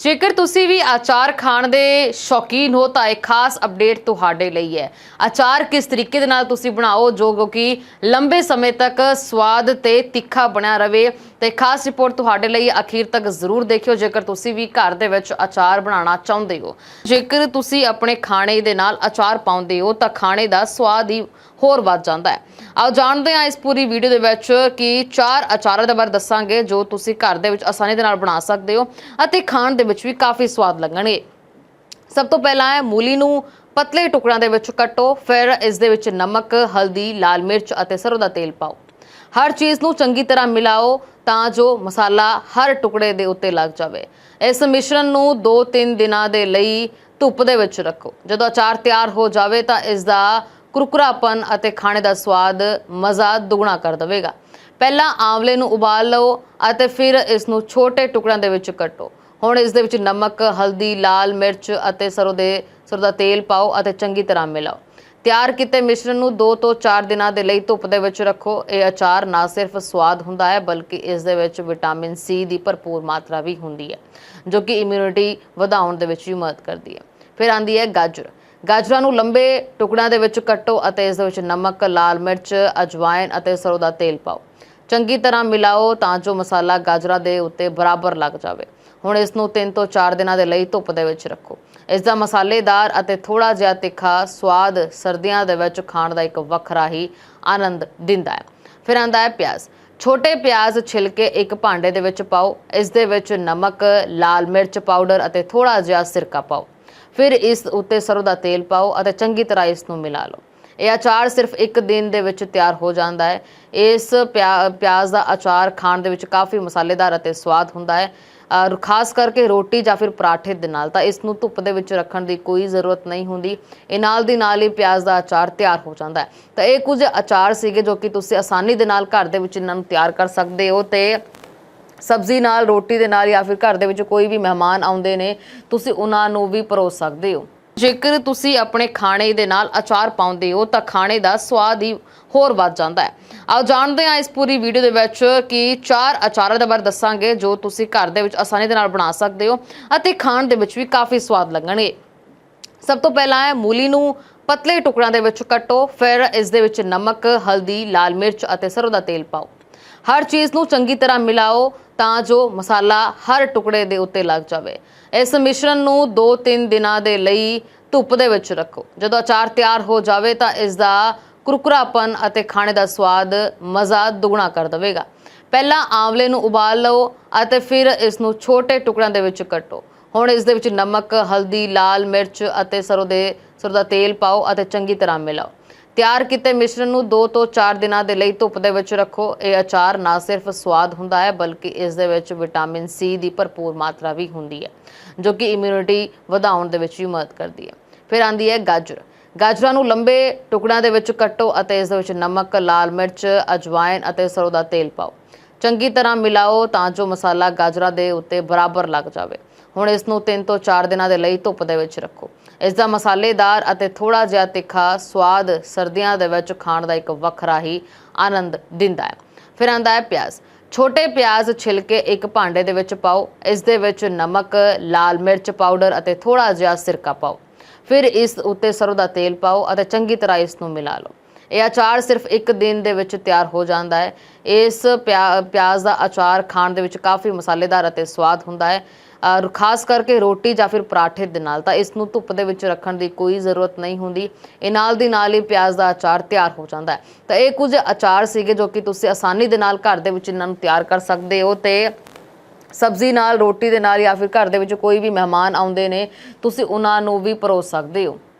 ਜੇਕਰ ਤੁਸੀਂ ਵੀ ਅਚਾਰ ਖਾਣ ਦੇ ਸ਼ੌਕੀਨ ਹੋ, ਤਾਂ ਇੱਕ ਖਾਸ ਅਪਡੇਟ ਤੁਹਾਡੇ ਲਈ ਹੈ। ਅਚਾਰ ਕਿਸ ਤਰੀਕੇ ਦੇ ਨਾਲ ਤੁਸੀਂ ਬਣਾਓ, ਜੋ ਕਿ ਲੰਬੇ ਸਮੇਂ ਤੱਕ ਸਵਾਦ ਤੇ ਤਿੱਖਾ ਬਣਿਆ ਰਵੇ, ਤੇ ਖਾਸ ਰਿਪੋਰਟ ਤੁਹਾਡੇ ਲਈ ਅਖੀਰ ਤੱਕ ਜ਼ਰੂਰ ਦੇਖਿਓ, ਜੇਕਰ ਤੁਸੀਂ ਵੀ ਘਰ ਦੇ ਵਿੱਚ ਅਚਾਰ ਬਣਾਉਣਾ ਚਾਹੁੰਦੇ ਹੋ। ਜੇਕਰ ਤੁਸੀਂ ਆਪਣੇ ਖਾਣੇ ਦੇ ਨਾਲ ਅਚਾਰ ਪਾਉਂਦੇ ਹੋ, ਤਾਂ ਖਾਣੇ ਦਾ ਸਵਾਦ ਹੀ ਹੋਰ ਵੱਧ ਜਾਂਦਾ ਹੈ। ਆਓ ਜਾਣਦੇ ਹਾਂ ਇਸ ਪੂਰੀ ਵੀਡੀਓ ਦੇ ਵਿੱਚ ਕਿ ਚਾਰ ਅਚਾਰਾਂ ਦੇ ਬਾਰੇ ਦੱਸਾਂਗੇ, ਜੋ ਤੁਸੀਂ ਘਰ ਦੇ ਵਿੱਚ ਆਸਾਨੀ ਦੇ ਨਾਲ ਬਣਾ ਸਕਦੇ ਹੋ ਅਤੇ ਖਾਣ ਦੇ ਵਿੱਚ ਵੀ ਕਾਫੀ ਸਵਾਦ ਲੱਗਣਗੇ। ਸਭ ਤੋਂ ਪਹਿਲਾਂ ਹੈ ਮੂਲੀ ਨੂੰ ਪਤਲੇ ਟੁਕੜਿਆਂ ਦੇ ਵਿੱਚ ਕੱਟੋ, ਫਿਰ ਇਸ ਦੇ ਵਿੱਚ ਨਮਕ, ਹਲਦੀ, ਲਾਲ ਮਿਰਚ ਅਤੇ ਸਰੋਂ ਦਾ ਤੇਲ ਪਾਓ। ਹਰ ਚੀਜ਼ ਨੂੰ ਚੰਗੀ ਤਰ੍ਹਾਂ ਮਿਲਾਓ ਤਾਂ ਜੋ ਮਸਾਲਾ ਹਰ ਟੁਕੜੇ ਦੇ ਉੱਤੇ ਲੱਗ ਜਾਵੇ। ਇਸ ਮਿਸ਼ਰਣ ਨੂੰ 2-3 ਦਿਨਾਂ ਦੇ ਲਈ ਧੁੱਪ ਦੇ ਵਿੱਚ ਰੱਖੋ। ਜਦੋਂ ਅਚਾਰ ਤਿਆਰ ਹੋ ਜਾਵੇ ਤਾਂ ਇਸ ਦਾ ਕੁਰਕੁਰਾਪਨ ਅਤੇ ਖਾਣੇ ਦਾ ਸਵਾਦ ਮਜ਼ਾ ਦੁੱਗਣਾ ਕਰ ਦੇਵੇਗਾ। ਪਹਿਲਾਂ ਆਂਵਲੇ ਨੂੰ ਉਬਾਲ ਲਓ ਅਤੇ ਫਿਰ ਇਸ ਨੂੰ ਛੋਟੇ ਟੁਕੜਿਆਂ ਦੇ ਵਿੱਚ ਕੱਟੋ। ਹੁਣ ਇਸ ਦੇ ਵਿੱਚ ਨਮਕ, ਹਲਦੀ, ਲਾਲ ਮਿਰਚ ਅਤੇ ਸਰੋਂ ਦੇ, ਸਰੋਂ ਦਾ ਤੇਲ ਪਾਓ ਅਤੇ ਚੰਗੀ ਤਰ੍ਹਾਂ ਮਿਲਾਓ। ਤਿਆਰ ਕੀਤੇ ਮਿਸ਼ਰਣ ਨੂੰ 2 ਤੋਂ 4 ਦਿਨਾਂ ਦੇ ਲਈ ਧੁੱਪ ਦੇ ਵਿੱਚ ਰੱਖੋ। ਇਹ ਅਚਾਰ ਨਾ ਸਿਰਫ ਸਵਾਦ ਹੁੰਦਾ ਹੈ, ਬਲਕਿ ਇਸ ਦੇ ਵਿੱਚ ਵਿਟਾਮਿਨ ਸੀ ਦੀ ਭਰਪੂਰ ਮਾਤਰਾ ਵੀ ਹੁੰਦੀ ਹੈ, ਜੋ ਕਿ ਇਮਿਊਨਿਟੀ ਵਧਾਉਣ ਦੇ ਵਿੱਚ ਵੀ ਮਦਦ ਕਰਦੀ ਹੈ। ਫਿਰ ਆਂਦੀ ਹੈ ਗਾਜਰ। ਗਾਜਰਾਂ ਨੂੰ ਲੰਬੇ ਟੁਕੜਿਆਂ ਦੇ ਵਿੱਚ ਕੱਟੋ ਅਤੇ ਇਸ ਦੇ ਵਿੱਚ ਨਮਕ, ਲਾਲ ਮਿਰਚ ਅਜਵਾਇਨ ਅਤੇ ਸਰੋਂ ਦਾ ਤੇਲ ਪਾਓ। ਚੰਗੀ ਤਰ੍ਹਾਂ ਮਿਲਾਓ ਤਾਂ ਜੋ ਮਸਾਲਾ ਗਾਜਰਾਂ ਦੇ ਉੱਤੇ ਬਰਾਬਰ ਲੱਗ ਜਾਵੇ। ਹੁਣ ਇਸ ਨੂੰ 3 ਤੋਂ 4 ਦਿਨਾਂ ਦੇ ਲਈ ਧੁੱਪ ਦੇ ਵਿੱਚ ਰੱਖੋ। ਇਸ ਦਾ ਮਸਾਲੇਦਾਰ ਅਤੇ ਥੋੜਾ ਜਿਹਾ ਤਿੱਖਾ ਸਵਾਦ ਸਰਦੀਆਂ ਦੇ ਵਿੱਚ ਖਾਣ ਦਾ ਇੱਕ ਵੱਖਰਾ ਹੀ ਆਨੰਦ ਦਿੰਦਾ ਹੈ। ਫਿਰ ਆਂਦਾ ਹੈ ਪਿਆਜ਼। ਛੋਟੇ ਪਿਆਜ਼ ਛਿਲ ਕੇ ਇੱਕ ਭਾਂਡੇ ਦੇ ਵਿੱਚ ਪਾਓ। ਇਸ ਦੇ ਵਿੱਚ ਨਮਕ, ਲਾਲ ਮਿਰਚ ਪਾਊਡਰ ਅਤੇ ਥੋੜਾ ਜਿਹਾ ਸਿਰਕਾ ਪਾਓ। ਫਿਰ ਇਸ ਉੱਤੇ ਸਰੋਂ ਦਾ ਤੇਲ ਪਾਓ ਅਤੇ ਚੰਗੀ ਤਰ੍ਹਾਂ ਇਸ ਨੂੰ ਮਿਲਾ ਲਓ। ਇਹ ਅਚਾਰ ਸਿਰਫ ਇੱਕ ਦਿਨ ਦੇ ਵਿੱਚ ਤਿਆਰ ਹੋ ਜਾਂਦਾ ਹੈ। ਇਸ ਪਿਆ- ਪਿਆਜ਼ ਦਾ ਅਚਾਰ ਖਾਣ ਦੇ ਵਿੱਚ ਕਾਫੀ ਮਸਾਲੇਦਾਰ ਅਤੇ ਸਵਾਦ ਹੁੰਦਾ ਹੈ। ਖਾਸ ਕਰਕੇ ਰੋਟੀ ਜਾਂ ਫਿਰ ਪਰਾਠੇ ਦੇ ਨਾਲ ਤਾਂ ਇਸ ਨੂੰ ਧੁੱਪ ਦੇ ਵਿੱਚ ਰੱਖਣ ਦੀ ਕੋਈ ਜ਼ਰੂਰਤ ਨਹੀਂ ਹੁੰਦੀ। ਇਹ ਨਾਲ ਦੀ ਨਾਲ ਹੀ ਪਿਆਜ਼ ਦਾ ਅਚਾਰ ਤਿਆਰ ਹੋ ਜਾਂਦਾ ਹੈ। ਤਾਂ ਇਹ ਕੁਝ ਅਚਾਰ ਸੀਗੇ ਜੋ ਕਿ ਤੁਸੀਂ ਆਸਾਨੀ ਦੇ ਨਾਲ ਘਰ ਦੇ ਵਿੱਚ ਇਹਨਾਂ ਨੂੰ ਤਿਆਰ ਕਰ ਸਕਦੇ ਹੋ ਤੇ ਸਬਜ਼ੀ ਨਾਲ, ਰੋਟੀ ਦੇ ਨਾਲ ਜਾਂ ਫਿਰ ਘਰ ਦੇ ਵਿੱਚ ਕੋਈ ਵੀ ਮਹਿਮਾਨ ਆਉਂਦੇ ਨੇ, ਤੁਸੀਂ ਉਹਨਾਂ ਨੂੰ ਵੀ ਪਰੋਸ ਸਕਦੇ ਹੋ। ਜੇਕਰ ਤੁਸੀਂ ਆਪਣੇ ਖਾਣੇ ਦੇ ਨਾਲ ਅਚਾਰ ਪਾਉਂਦੇ ਹੋ, ਤਾਂ ਖਾਣੇ ਦਾ ਸਵਾਦ ਹੀ ਹੋਰ ਵੱਧ ਜਾਂਦਾ ਹੈ। ਆਓ ਜਾਣਦੇ ਹਾਂ ਇਸ ਪੂਰੀ ਵੀਡੀਓ ਦੇ ਵਿੱਚ ਕਿ ਚਾਰ ਅਚਾਰਾਂ ਦੇ ਬਾਰੇ ਦੱਸਾਂਗੇ, ਜੋ ਤੁਸੀਂ ਘਰ ਦੇ ਵਿੱਚ ਆਸਾਨੀ ਦੇ ਨਾਲ ਬਣਾ ਸਕਦੇ ਹੋ ਅਤੇ ਖਾਣ ਦੇ ਵਿੱਚ ਵੀ ਕਾਫੀ ਸਵਾਦ ਲੱਗਣਗੇ। ਸਭ ਤੋਂ ਪਹਿਲਾਂ ਹੈ ਮੂਲੀ ਨੂੰ ਪਤਲੇ ਟੁਕੜਿਆਂ ਦੇ ਵਿੱਚ ਕੱਟੋ, ਫਿਰ ਇਸ ਦੇ ਵਿੱਚ ਨਮਕ, ਹਲਦੀ, ਲਾਲ ਮਿਰਚ ਅਤੇ ਸਰੋਂ ਦਾ ਤੇਲ ਪਾਓ। ਹਰ ਚੀਜ਼ ਨੂੰ ਚੰਗੀ ਤਰ੍ਹਾਂ ਮਿਲਾਓ। ਤਾਂ ਜੋ ਮਸਾਲਾ ਹਰ ਟੁਕੜੇ ਦੇ ਉੱਤੇ ਲੱਗ ਜਾਵੇ। ਇਸ ਮਿਸ਼ਰਣ ਨੂੰ 2-3 ਦਿਨਾਂ ਦੇ ਲਈ ਧੁੱਪ ਦੇ ਵਿੱਚ ਰੱਖੋ। ਜਦੋਂ ਅਚਾਰ ਤਿਆਰ ਹੋ ਜਾਵੇ ਤਾਂ ਇਸ ਦਾ ਕੁਰਕੁਰਾਪਨ ਅਤੇ ਖਾਣੇ ਦਾ ਸਵਾਦ ਮਜ਼ਾ ਦੁੱਗਣਾ ਕਰ ਦੇਵੇਗਾ। ਪਹਿਲਾਂ ਆਂਵਲੇ ਨੂੰ ਉਬਾਲ ਲਓ ਅਤੇ ਫਿਰ ਇਸ ਨੂੰ ਛੋਟੇ ਟੁਕੜਿਆਂ ਦੇ ਵਿੱਚ ਕੱਟੋ। ਹੁਣ ਇਸ ਦੇ ਵਿੱਚ ਨਮਕ, ਹਲਦੀ, ਲਾਲ ਮਿਰਚ ਅਤੇ ਸਰੋਂ ਦੇ ਸਰੋਂ ਦਾ ਤੇਲ ਪਾਓ ਅਤੇ ਚੰਗੀ ਤਰ੍ਹਾਂ ਮਿਲਾਓ। ਤਿਆਰ ਕੀਤੇ ਮਿਸ਼ਰਣ ਨੂੰ 2 ਤੋਂ 4 ਦਿਨਾਂ ਦੇ ਲਈ ਧੁੱਪ ਦੇ ਵਿੱਚ ਰੱਖੋ। ਇਹ ਅਚਾਰ ਨਾ ਸਿਰਫ ਸਵਾਦ ਹੁੰਦਾ ਹੈ, ਬਲਕਿ ਇਸ ਦੇ ਵਿੱਚ ਵਿਟਾਮਿਨ ਸੀ ਦੀ ਭਰਪੂਰ ਮਾਤਰਾ ਵੀ ਹੁੰਦੀ ਹੈ, ਜੋ ਕਿ ਇਮਿਊਨਿਟੀ ਵਧਾਉਣ ਦੇ ਵਿੱਚ ਵੀ ਮਦਦ ਕਰਦੀ ਹੈ। ਫਿਰ ਆਂਦੀ ਹੈ ਗਾਜਰ। ਗਾਜਰਾਂ ਨੂੰ ਲੰਬੇ ਟੁਕੜਿਆਂ ਦੇ ਵਿੱਚ ਕੱਟੋ ਅਤੇ ਇਸ ਦੇ ਵਿੱਚ ਨਮਕ, ਲਾਲ ਮਿਰਚ ਅਜਵਾਇਨ ਅਤੇ ਸਰੋਂ ਦਾ ਤੇਲ ਪਾਓ। ਚੰਗੀ ਤਰ੍ਹਾਂ ਮਿਲਾਓ ਤਾਂ ਜੋ ਮਸਾਲਾ ਗਾਜਰਾਂ ਦੇ ਉੱਤੇ ਬਰਾਬਰ ਲੱਗ ਜਾਵੇ। ਹੁਣ ਇਸ ਨੂੰ 3 ਤੋਂ 4 ਦਿਨਾਂ ਦੇ ਲਈ ਧੁੱਪ ਦੇ ਵਿੱਚ ਰੱਖੋ। ਇਸ ਦਾ ਮਸਾਲੇਦਾਰ ਅਤੇ ਥੋੜਾ ਜਿਹਾ ਤਿੱਖਾ ਸਵਾਦ ਸਰਦੀਆਂ ਦੇ ਵਿੱਚ ਖਾਣ ਦਾ ਇੱਕ ਵੱਖਰਾ ਹੀ ਆਨੰਦ ਦਿੰਦਾ ਹੈ। ਫਿਰ ਆਂਦਾ ਹੈ ਪਿਆਜ਼। ਛੋਟੇ ਪਿਆਜ਼ ਛਿਲ ਕੇ ਇੱਕ ਭਾਂਡੇ ਦੇ ਵਿੱਚ ਪਾਓ। ਇਸ ਦੇ ਵਿੱਚ ਨਮਕ, ਲਾਲ ਮਿਰਚ ਪਾਊਡਰ ਅਤੇ ਥੋੜਾ ਜਿਹਾ ਸਿਰਕਾ ਪਾਓ। ਫਿਰ ਇਸ ਉੱਤੇ ਸਰੋਂ ਦਾ ਤੇਲ ਪਾਓ ਅਤੇ ਚੰਗੀ ਤਰ੍ਹਾਂ ਇਸ ਨੂੰ ਮਿਲਾ ਲਓ। ਇਹ ਅਚਾਰ ਸਿਰਫ ਇੱਕ ਦਿਨ ਦੇ ਵਿੱਚ ਤਿਆਰ ਹੋ ਜਾਂਦਾ ਹੈ। ਇਸ ਪਿਆ- ਪਿਆਜ਼ ਦਾ ਅਚਾਰ ਖਾਣ ਦੇ ਵਿੱਚ ਕਾਫੀ ਮਸਾਲੇਦਾਰ ਅਤੇ ਸਵਾਦ ਹੁੰਦਾ ਹੈ। ਖਾਸ ਕਰਕੇ ਰੋਟੀ ਜਾਂ ਫਿਰ ਪਰਾਠੇ ਦੇ ਨਾਲ, ਤਾਂ ਇਸ ਨੂੰ ਧੁੱਪ ਦੇ ਵਿੱਚ ਰੱਖਣ ਦੀ ਕੋਈ ਜ਼ਰੂਰਤ ਨਹੀਂ ਹੁੰਦੀ। ਇਹ ਨਾਲ ਦੀ ਨਾਲ ਹੀ ਪਿਆਜ਼ ਦਾ ਅਚਾਰ ਤਿਆਰ ਹੋ ਜਾਂਦਾ ਹੈ। ਤਾਂ ਇਹ ਕੁਝ ਅਚਾਰ ਸੀਗੇ ਜੋ ਕਿ ਤੁਸੀਂ ਆਸਾਨੀ ਦੇ ਨਾਲ ਘਰ ਦੇ ਵਿੱਚ ਇਹਨਾਂ ਨੂੰ ਤਿਆਰ ਕਰ ਸਕਦੇ ਹੋ ਤੇ ਸਬਜ਼ੀ ਨਾਲ, ਰੋਟੀ ਦੇ ਨਾਲ ਜਾਂ ਫਿਰ ਘਰ ਦੇ ਵਿੱਚ ਕੋਈ ਵੀ ਮਹਿਮਾਨ ਆਉਂਦੇ ਨੇ, ਤੁਸੀਂ ਉਹਨਾਂ ਨੂੰ ਵੀ ਪਰੋਸ ਸਕਦੇ ਹੋ।